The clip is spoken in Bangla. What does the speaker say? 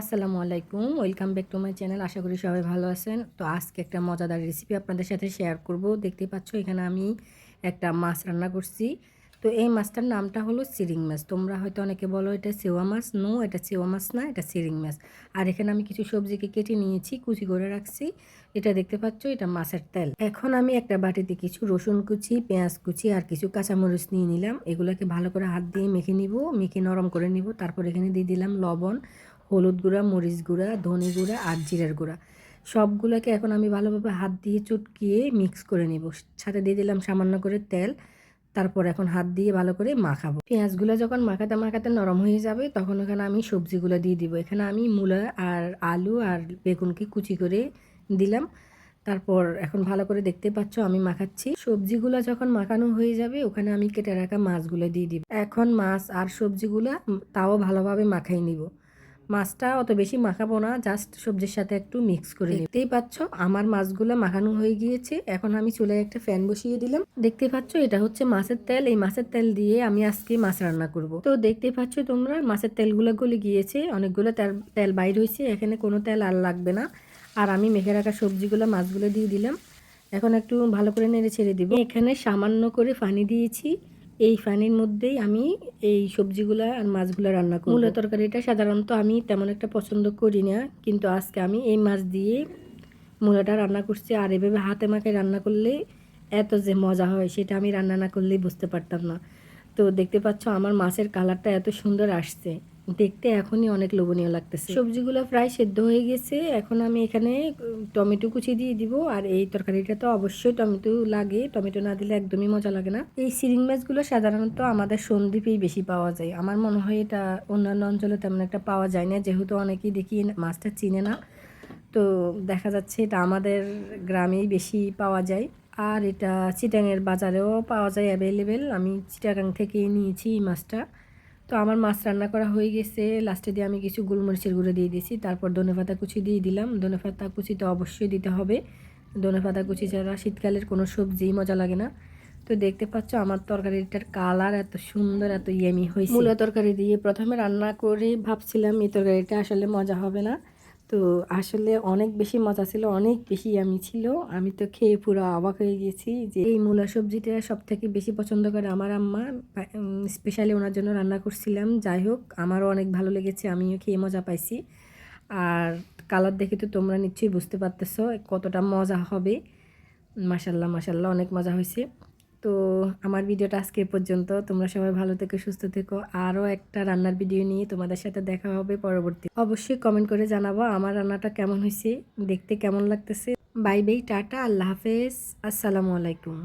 আসসালামু আলাইকুম, welcome back to my channel. আশা করি সবাই ভালো আছেন। তো আজকে একটা মজাদার রেসিপি আপনাদের সাথে শেয়ার করব। দেখতে পাচ্ছ, এখানে আমি একটা মাছ রান্না করছি। তো এই মাছটার নামটা হলো সিরিং মাছ। তোমরা হয়তো অনেকে বলো, এটা সেওয়া মাছ? নো, এটা সেওয়া মাছ না, এটা সিরিং মাছ। আর এখানে আমি কিছু সবজিকে কেটে নিয়েছি, কুচি করে রাখছি। এটা দেখতে পাচ্ছ, এটা মাছের তেল। এখন আমি একটা বাটিতে কিছু রসুন কুচি, পেঁয়াজ কুচি আর কিছু কাঁচামরিচ নিয়ে নিলাম। এগুলোকে ভালো করে হাত দিয়ে মেখে নিব, মেখে নরম করে নিব। তারপর এখানে দিয়ে দিলাম লবণ। হলুদ গুঁড়া, মরিচ গুঁড়া, ধনে গুঁড়া আর জিরের গুঁড়া। সবগুলোকে এখন আমি ভালোভাবে হাত দিয়ে চটকিয়ে মিক্স করে নিব। সাথে দিয়ে দিলাম সামান্য করে তেল। তারপর এখন হাত দিয়ে ভালো করে মাখাবো। পেঁয়াজগুলো যখন মাখাতে মাখাতে নরম হয়ে যাবে, তখন ওখানে আমি সবজিগুলো দিয়ে দিব। এখানে আমি মূলা আর আলু আর বেগুনকে কুচি করে দিলাম। তারপর এখন ভালো করে দেখতে পাচ্ছ, আমি মাখাচ্ছি। সবজিগুলো যখন মাখানো হয়ে যাবে, ওখানে আমি কেটে রাখা মাছগুলো দিয়ে দিব। এখন মাছ আর সবজিগুলো তাও ভালোভাবে মাখাই নিব। মাছটা অত বেশি মাখাবো না জাস্ট সবজির সাথে একটু মিক্স করে দেখতেই পাচ্ছ, আমার মাছগুলো মাখানো হয়ে গিয়েছে। এখন আমি চুলায় একটা ফ্যান বসিয়ে দিলাম। দেখতে পাচ্ছ, এটা হচ্ছে মাছের তেল। এই মাছের তেল দিয়ে আমি আজকে মাছ রান্না করব। তো দেখতে পাচ্ছ তোমরা, মাছের তেলগুলো গলে গিয়েছে। অনেকগুলো তেল তেল বাইর হয়েছে। এখানে কোনো তেল আর লাগবে না। আর আমি মেখে রাখা সবজিগুলো, মাছগুলো দিয়ে দিলাম। এখন একটু ভালো করে নেড়ে ছেড়ে দিব। এখানে সামান্য করে পানি দিয়েছি। এই ফ্যানের মধ্যেই আমি এই সবজিগুলো আর মাছগুলো রান্না করি মূলা তরকারিটা সাধারণত আমি তেমন একটা পছন্দ করি না, কিন্তু আজকে আমি এই মাছ দিয়ে মূলাটা রান্না করছি আর এভাবে হাতে মাখে রান্না করলে এত যে মজা হয় সেটা আমি রান্না না করলেই বুঝতে পারতাম না। তো দেখতে পাচ্ছ আমার মাছের কালারটা এত সুন্দর আসছে। দেখতে এখনই অনেক লোভনীয় লাগতেছে। সবজিগুলো প্রায় সেদ্ধ হয়ে গেছে। এখন আমি এখানে টমেটো কুচি দিয়ে দিব। আর এই তরকারিটা তো অবশ্যই টমেটো লাগে। টমেটো না দিলে একদমই মজা লাগে না। এই সিরিং মাছগুলো সাধারণত আমাদের সন্দ্বীপেই বেশি পাওয়া যায়। আমার মনে হয় এটা অন্যান্য অঞ্চলে তেমন একটা পাওয়া যায় না। যেহেতু অনেকেই দেখি মাছটা চিনে না। তো দেখা যাচ্ছে এটা আমাদের গ্রামেই বেশি পাওয়া যায়। আর এটা চিটাঙের বাজারেও পাওয়া যায় অ্যাভেলেবেল আমি চিটাগাং থেকেই নিয়েছি এই মাছটা। তো আমার মাছ রান্না করা হয়ে গেছে। লাস্টে দিয়ে আমি কিছু গোলমরিচের গুঁড়ো দিয়ে দিয়েছি। তারপর ধনে পাতা কুচি দিয়ে দিলাম। ধনে পাতা কুচি তো অবশ্যই দিতে হবে। ধনে পাতা কুচি ছাড়া শীতকালের কোনো সবজিই মজা লাগে না। তো দেখতে পাচ্ছ আমার তরকারিটার কালার এত সুন্দর, এত ইয়েমি হয়েছে। মূলা তরকারি দিয়ে প্রথমে রান্না করে ভাবছিলাম এই তরকারিটা আসলে মজা হবে না। তো আসলে অনেক বেশি মজা ছিল, অনেক বেশি আমি ছিল। আমি তো খেয়ে পুরো অবাক হয়ে গেছি যে এই মূলা সবজিটা সব থেকে বেশি পছন্দ করে আমার আম্মা। স্পেশালি ওনার জন্য রান্না করছিলাম। যাই হোক, আমারও অনেক ভালো লেগেছে, আমিও খেয়ে মজা পাইছি। আর কালার দেখে তো তোমরা নিশ্চয়ই বুঝতে পারতেছো কতটা মজা হবে। মাসাল্লাহ মাসাল্লাহ অনেক মজা হয়েছে। তো আমার ভিডিওটা আজকে পর্যন্ত। তোমরা সবাই ভালো থেকো, সুস্থ থেকো। আরও একটা রান্নার ভিডিও নিয়ে তোমাদের সাথে দেখা হবে পরবর্তী। অবশ্যই কমেন্ট করে জানাব আমার রান্নাটা কেমন হয়েছে, দেখতে কেমন লাগতেছে। বাই বাই টাটা, আল্লাহ হাফেজ। আসসালামু আলাইকুম।